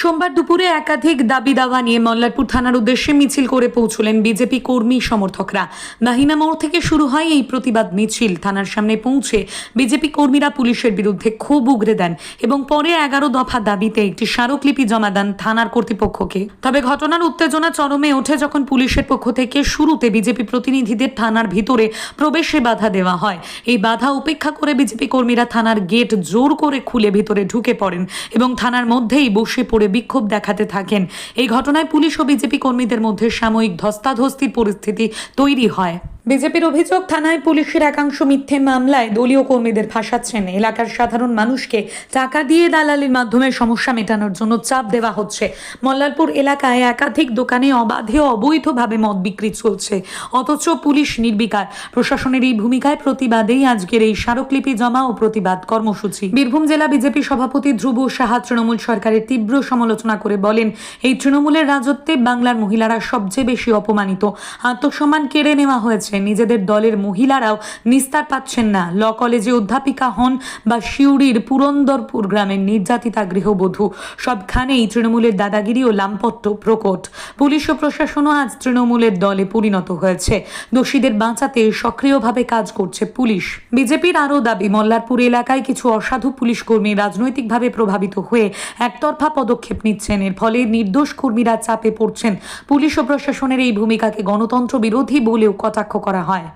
সোমবার দুপুরে একাধিক দাবি দাওয়া নিয়ে মল্লারপুর থানার উদ্দেশ্যে মিছিল করে পৌঁছলেন বিজেপি কর্মী সমর্থকরা। মাহিনা মোড় থেকে শুরু হয় এই প্রতিবাদ মিছিল। থানার সামনে পৌঁছে বিজেপি কর্মীরা পুলিশের বিরুদ্ধে ক্ষোভ উগরে দেন এবং পরে এগারো দফা দাবিতে একটি স্মারকলিপি জমা দেন থানার কর্তৃপক্ষকে। তবে ঘটনার উত্তেজনা চরমে ওঠে যখন পুলিশের পক্ষ থেকে শুরুতে বিজেপি প্রতিনিধিদের থানার ভিতরে প্রবেশে বাধা দেওয়া হয়। এই বাধা উপেক্ষা করে বিজেপি কর্মীরা থানার গেট জোর করে খুলে ভিতরে ঢুকে পড়েন এবং থানার মধ্যেই বসে পড়ে বিক্ষোভ দেখাতে থাকেন। এই ঘটনায় পুলিশ ও বিজেপি কর্মীদের মধ্যে সাময়িক ধস্তাধস্তির পরিস্থিতি তৈরি হয়। বিজেপির অভিযোগ, থানায় পুলিশের একাংশ মিথ্যে মামলায় দলীয় কর্মীদের ফাঁসাচ্ছেন। এলাকার সাধারণ মানুষকে টাকা দিয়ে দালালির মাধ্যমে সমস্যা মেটানোর জন্য চাপ দেওয়া হচ্ছে। মল্লারপুর এলাকায় একাধিক দোকানে অবাধে অবৈধভাবে মদ বিক্রি চলছে। অথচ পুলিশ নির্বিকার। প্রশাসনের এই ভূমিকায় প্রতিবাদেই আজকের এই স্মারকলিপি জমা ও প্রতিবাদ কর্মসূচি। বীরভূম জেলা বিজেপি সভাপতি ধ্রুব সাহা তৃণমূল সরকারের তীব্র সমালোচনা করে বলেন, এই তৃণমূলের রাজত্বে বাংলার মহিলারা সবচেয়ে বেশি অপমানিত। আত্মসম্মান কেড়ে নেওয়া হয়েছে। নিজেদের দলের মহিলারাও নিস্তার পাচ্ছেন না। ল কলেজে অধ্যাপিকা হন বা শিউড়ির পুরন্দরপুর গ্রামের নির্যাতিতা গৃহবধূ সবখানেই তৃণমূলের দাদাগিরি ও লাম্পট্য প্রকট। পুলিশ ও প্রশাসনও আজ তৃণমূলের দলে পরিণত হয়েছে। দোষীদের বাঁচাতে সক্রিয়ভাবে কাজ করছে পুলিশ। বিজেপির আরও দাবি, মল্লারপুর এলাকায় কিছু অসাধু পুলিশ কর্মী রাজনৈতিকভাবে প্রভাবিত হয়ে একতরফা পদক্ষেপ নিচ্ছেন। এর ফলে নির্দোষ কর্মীরা চাপে পড়ছেন। পুলিশ ও প্রশাসনের এই ভূমিকাকে গণতন্ত্র বিরোধী বলেও কটাক্ষ করা হয়।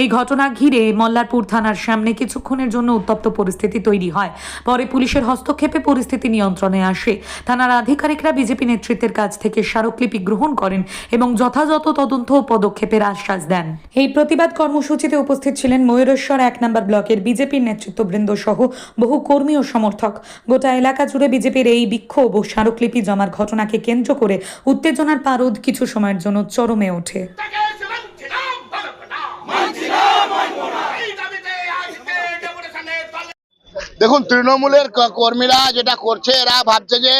এই ঘটনা ঘিরে মল্লারপুর থানার সামনে কিছুক্ষণের জন্য উত্তপ্ত পরিস্থিতি তৈরি হয়। পরে পুলিশের হস্তক্ষেপে পরিস্থিতি নিয়ন্ত্রণে আসে। থানার আধিকারিকরা বিজেপি নেতৃত্বের কাছ থেকে স্মারকলিপি গ্রহণ করেন এবং যথাযথ তদন্ত ও পদক্ষেপের আশ্বাস দেন। এই প্রতিবাদ কর্মসূচিতে উপস্থিত ছিলেন ময়ূরেশ্বর এক নম্বর ব্লকের বিজেপির নেতৃত্ববৃন্দ সহ বহু কর্মী ও সমর্থক। গোটা এলাকা জুড়ে বিজেপির এই বিক্ষোভ ও স্মারকলিপি জমার ঘটনাকে কেন্দ্র করে উত্তেজনার পারদ কিছু সময়ের জন্য চরমে ওঠে মানছিলাম মানবো না এই দাবিতে আজকে ডেপুটেশনে দলে দেখুন, তৃণমূলের কর্মীরা যেটা করছে, এরা ভাবছে যে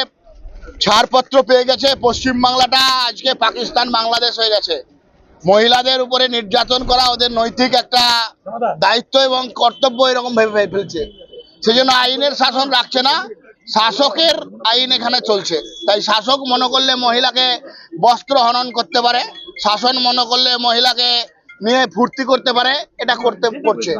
ছাড়পত্র পেয়ে গেছে পশ্চিম বাংলাটা, আজকে পাকিস্তান বাংলাদেশ হয়ে গেছে। মহিলাদের উপরে নির্যাতন করা ওদের নৈতিক একটা দায়িত্ব এবং কর্তব্য এরকম ভেবে ভেবে ফেলছে। সেজন্য আইনের শাসন রাখছে না, শাসকের আইন এখানে চলছে। তাই শাসক মনে করলে মহিলাকে বস্ত্র হনন করতে পারে, শাসন মনে করলে মহিলাকে নিয়ে ফুর্তি করতে পারে, এটা করতে, করছে।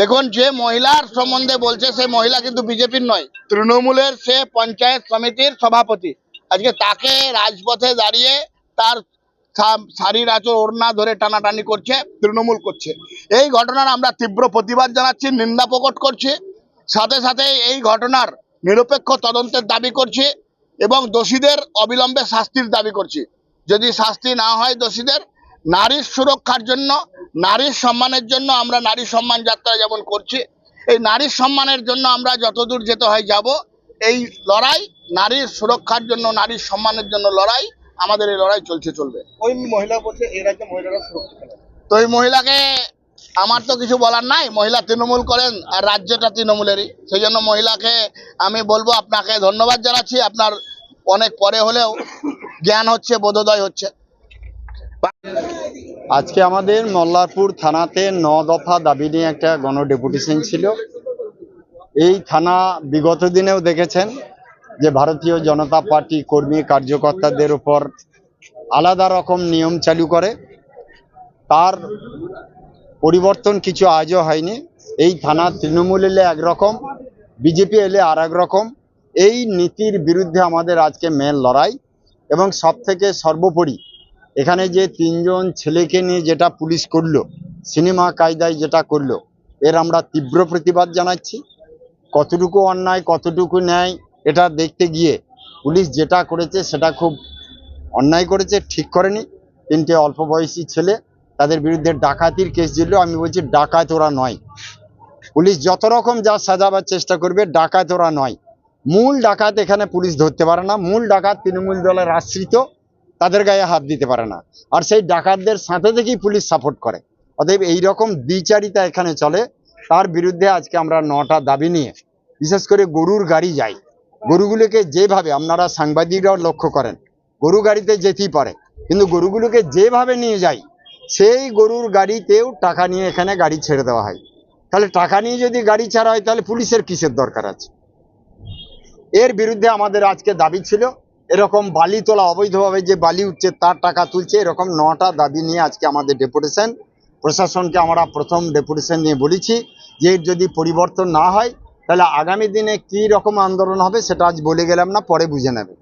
দেখুন, যে মহিলার সম্বন্ধে বলছে সে মহিলা কিন্তু বিজেপির নয়। তৃণমূলের সে পঞ্চায়েত সমিতির সভাপতি। আজকে তাকে রাজপথে দাঁড়িয়ে তার শাড়ির আঁচল, ওড়না ধরে টানাটানি করছে, তৃণমূল করছে। এই ঘটনার আমরা তীব্র প্রতিবাদ জানাচ্ছি, নিন্দা প্রকট করছি। সাথে সাথে এই ঘটনার নিরপেক্ষ তদন্তের দাবি করছি এবং দোষীদের অবিলম্বে শাস্তির দাবি করছি। যদি শাস্তি না হয় দোষীদের, নারীর সুরক্ষার জন্য নারীর সম্মানের জন্য আমরা নারী সম্মান যাত্রা যেমন করছি এই নারীর সম্মানের জন্য আমরা যতদূর যেতে হয় যাব এই লড়াই নারীর সুরক্ষার জন্য নারীর সম্মানের জন্য লড়াই আমাদের এই লড়াই চলছে চলবে। ওই মহিলা বলছে এই রাজ্যে মহিলারা সুরক্ষিত তো এই মহিলাকে আমার তো কিছু বলার নাই মহিলা তৃণমূল করেন আর রাজ্যটা তৃণমূলেরই। সেই জন্য মহিলাকে আমি বলব আপনাকে ধন্যবাদ জানাচ্ছি আপনার অনেক পরে হলেও জ্ঞান হচ্ছে বোধোদয় হচ্ছে। আজকে আমাদের মল্লারপুর থানাতে ন দফা দাবি নিয়ে একটা গণ ডেপুটেশন ছিল। এই থানা বিগত দিনেও দেখেছেন যে ভারতীয় জনতা পার্টি কর্মী কার্যকর্তাদের উপর আলাদা রকম নিয়ম চালু করে। তার পরিবর্তন কিছু আজও হয়নি। এই থানা তৃণমূল এলে একরকম বিজেপি এলে আর রকম। এই নীতির বিরুদ্ধে আমাদের আজকে মেন লড়াই এবং সব থেকে সর্বোপরি এখানে যে তিনজন ছেলেকে নিয়ে যেটা পুলিশ করল, সিনেমা কায়দায় যেটা করল, এর আমরা তীব্র প্রতিবাদ জানাচ্ছি। কতটুকু অন্যায়, কতটুকু ন্যায়, এটা দেখতে গিয়ে পুলিশ যেটা করেছে সেটা খুব অন্যায় করেছে, ঠিক করেনি। তিনটে অল্প বয়সী ছেলে, তাদের বিরুদ্ধে ডাকাতির কেস দিল। আমি বলছি, ডাকাত ওরা নয়। পুলিশ যত রকম যা সাজাবার চেষ্টা করবে, ডাকাত ওরা নয়। মূল ডাকাত এখানে পুলিশ ধরতে পারে না। মূল ডাকাত তৃণমূল দলের আশ্রিত। তাদের গায়ে হাত দিতে পারে না। আর সেই ডাকাতদের সাথে থেকেই পুলিশ সাপোর্ট করে। অতএব এইরকম দ্বিচারিতা এখানে চলে। তার বিরুদ্ধে আজকে আমরা নটা দাবি নিয়ে, বিশেষ করে গরুর গাড়ি যাই। গরুগুলোকে যেভাবে, আপনারা সাংবাদিকরাও লক্ষ্য করেন, গরু গাড়িতে যেতেই পারে। কিন্তু গরুগুলোকে যেভাবে নিয়ে যাই, সেই গরুর গাড়িতেও টাকা নিয়ে এখানে গাড়ি ছেড়ে দেওয়া হয়। তাহলে টাকা নিয়ে যদি গাড়ি ছাড়া হয়, তাহলে পুলিশের কিসের দরকার আছে? এর বিরুদ্ধে আমাদের আজকে দাবি ছিল এরকম বালি তোলা, অবৈধভাবে যে বালি উঠছে, তার টাকা তুলছে, এরকম নটা দাবি নিয়ে আজকে আমাদের ডেপুটেশন। প্রশাসনকে আমরা প্রথম ডেপুটেশন নিয়ে বলেছি যে যদি পরিবর্তন না হয়, তাহলে আগামী দিনে কী রকম আন্দোলন হবে সেটা আজ বলে গেলাম না, পরে বুঝে নেবে।